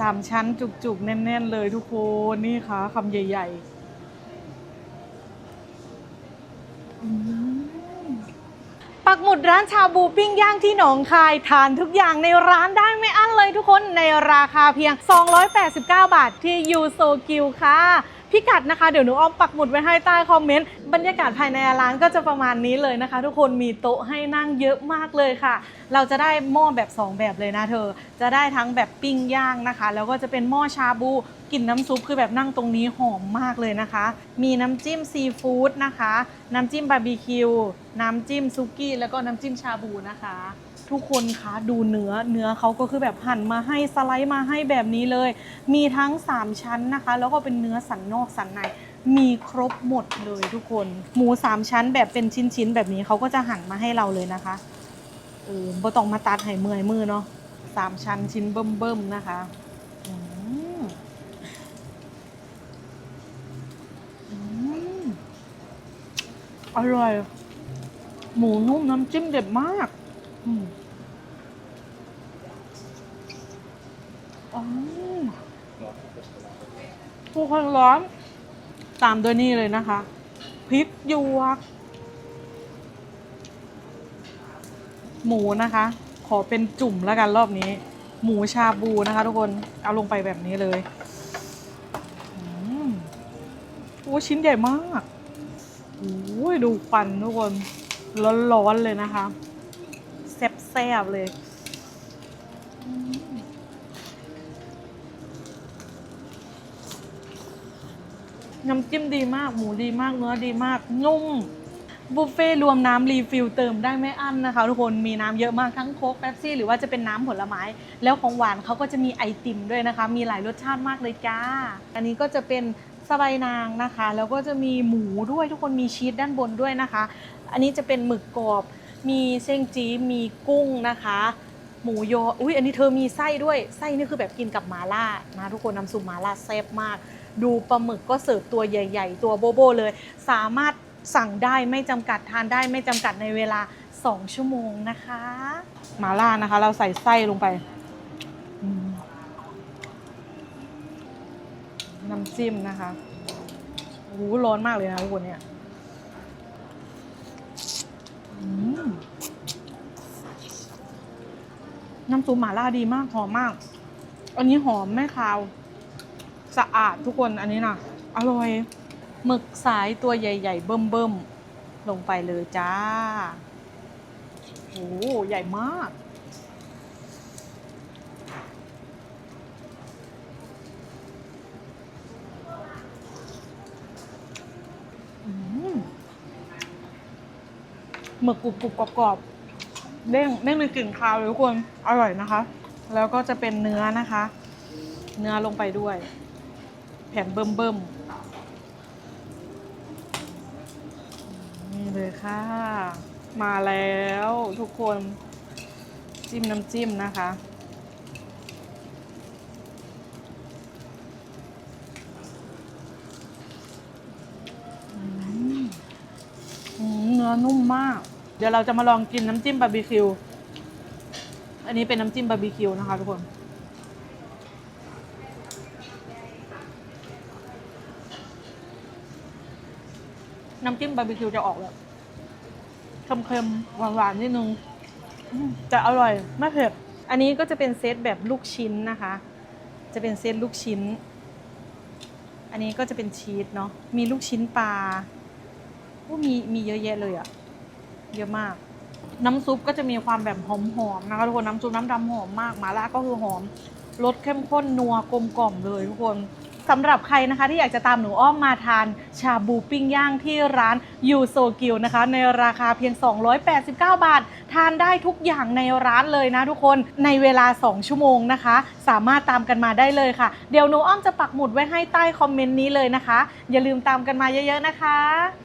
สามชั้นจุกๆ แน่นๆ เลยทุกคนนี่ค่ะคำใหญ่ๆ ปักหมุดร้านชาบูปิ้งย่างที่หนองคาย ทานทุกอย่างในร้านได้ไม่อั้นเลยทุกคนในราคาเพียง 289 บาทที่ยูโซกิวค่ะ พิกัดนะคะเดี๋ยวหนูอ้อมปักหมุดไว้ให้ใต้คอมเมนต์บรรยากาศภายในร้านก็จะประมาณนี้เลยนะคะ ทุกคนมีโต๊ะให้นั่งเยอะมากเลยค่ะ เราจะได้หม้อแบบ 2 แบบเลยนะเธอ จะได้ทั้งแบบปิ้งย่างนะคะ แล้วก็จะเป็นหม้อชาบูกลิ่นน้ำซุปคือแบบนั่งตรงนี้หอมมากเลยนะคะ มีน้ำจิ้มซีฟู้ดนะคะ น้ำจิ้มบาร์บีคิว น้ำจิ้มซุกี้ แล้วก็น้ำจิ้มชาบูนะคะ ทุกคนคะดูเนื้อเนื้อเขาก็คือแบบหั่นมาให้สไลด์มาให้แบบนี้เลย มีทั้ง 3 ชั้นนะคะ แล้วก็เป็นเนื้อสันนอกสันในมีครบหมดเลยทุกคน หมู 3 ชั้นแบบเป็นชิ้นๆ แบบนี้เขาก็จะหั่นมาให้เราเลยนะคะเออบ่ต้องมาตัดให้เมื่อยมือเนาะสามชั้นชิ้นเบิ่มๆนะคะอืมอืมอร่อย หมูนุ่มน้ำจิ้มเด็ดมาก อืมอ๋อ ผู้คนร้อน ตามด้วยนี่เลยนะคะ พริกหยวก หมูนะคะ ขอเป็นจุ่มแล้วกันรอบนี้ หมูชาบูนะคะทุกคน เอาลงไปแบบนี้เลยอืมโอ้ชิ้นใหญ่มากโอ้ยดูควันทุกคน ร้อนๆเลยนะคะ แซ่บๆเลย น้ำจิ้มดีมาก หมูดีมาก เนื้อดีมาก นุ่ม บุฟเฟ่รวมน้ำรีฟิลเติมได้ไม่อั้นนะคะ ทุกคน มีน้ำเยอะมากทั้งโค้กแป๊บซี่ หรือว่าจะเป็นน้ำผลไม้ แล้วของหวานเขาก็จะมีไอติมด้วยนะคะ มีหลายรสชาติมากเลยจ้า อันนี้ก็จะเป็นสบายนางนะคะ แล้วก็จะมีหมูด้วยทุกคนมีชีสด้านบนด้วยนะคะ อันนี้จะเป็นหมึกกรอบ มีเส้นจีมีกุ้งนะคะ หมูยอ อุ้ยอันนี้เธอมีไส้ด้วย ไส้นี่คือแบบกินกับมาล่านะทุกคนน้ำซุปมาล่าแซ่บมาก ดูปลาหมึกก็เสิร์ฟตัวใหญ่ ๆ ตัวโบโบเลย สามารถสั่งได้ไม่จำกัดทานได้ไม่จำกัดในเวลา 2 ชั่วโมงนะคะมาล่านะคะ เราใส่ไส้ลงไปน้ำจิ้มนะคะโอ้โหร้อนมากเลยนะทุกคนเนี่ยน้ำซุปหม่าล่าดีมากหอมมาก อันนี้หอมไม่คาว สะอาดทุกคนอันนี้นะอร่อยหมึกสายตัวใหญ่ ๆ เบิ่มๆลงไปเลยจ้าโอ้โหใหญ่มากหมึกกรุบกรุบกรอบๆเด้งเด้งมีกลิ่นคาวเลยทุกคน อร่อยนะคะ แล้วก็จะเป็นเนื้อนะคะ เนื้อลงไปด้วย แผ่นเบิ่มเบิ่มๆนี่เลยค่ะ มาแล้วทุกคนจิ้มน้ำจิ้มนะคะ เนื้อนุ่มมาก เดี๋ยวเราจะมาลองกินน้ำจิ้มบาร์บีคิว อันนี้เป็นน้ำจิ้มบาร์บีคิวนะคะทุกคน น้ำจิ้มบาร์บีคิวจะออกแบบเค็มๆหวานๆนิดนึงแต่อร่อยไม่เผ็ดอันนี้ก็จะเป็นเซตแบบลูกชิ้นนะคะ จะเป็นเซตลูกชิ้น อันนี้ก็จะเป็นชีสเนาะมีลูกชิ้นปลาโอ้มีมีเยอะแยะเลยอะเยอะมาก น้ำซุปก็จะมีความแบบหอมๆนะคะทุกคนน้ำซุปน้ำดำหอมมากหมาล่าก็คือหอมรสเข้มข้นนัวกลมกล่อมเลยทุกคน สำหรับใครนะคะที่อยากจะตามหนูอ้อมมาทานชาบูปิ้งย่างที่ร้านยูโซกิวนะคะในราคาเพียง 289 บาท ทานได้ทุกอย่างในร้านเลยนะทุกคนในเวลา 2 ชั่วโมงนะคะ สามารถตามกันมาได้เลยค่ะ เดี๋ยวหนูอ้อมจะปักหมุดไว้ให้ใต้คอมเมนต์นี้เลยนะคะ อย่าลืมตามกันมาเยอะๆนะคะ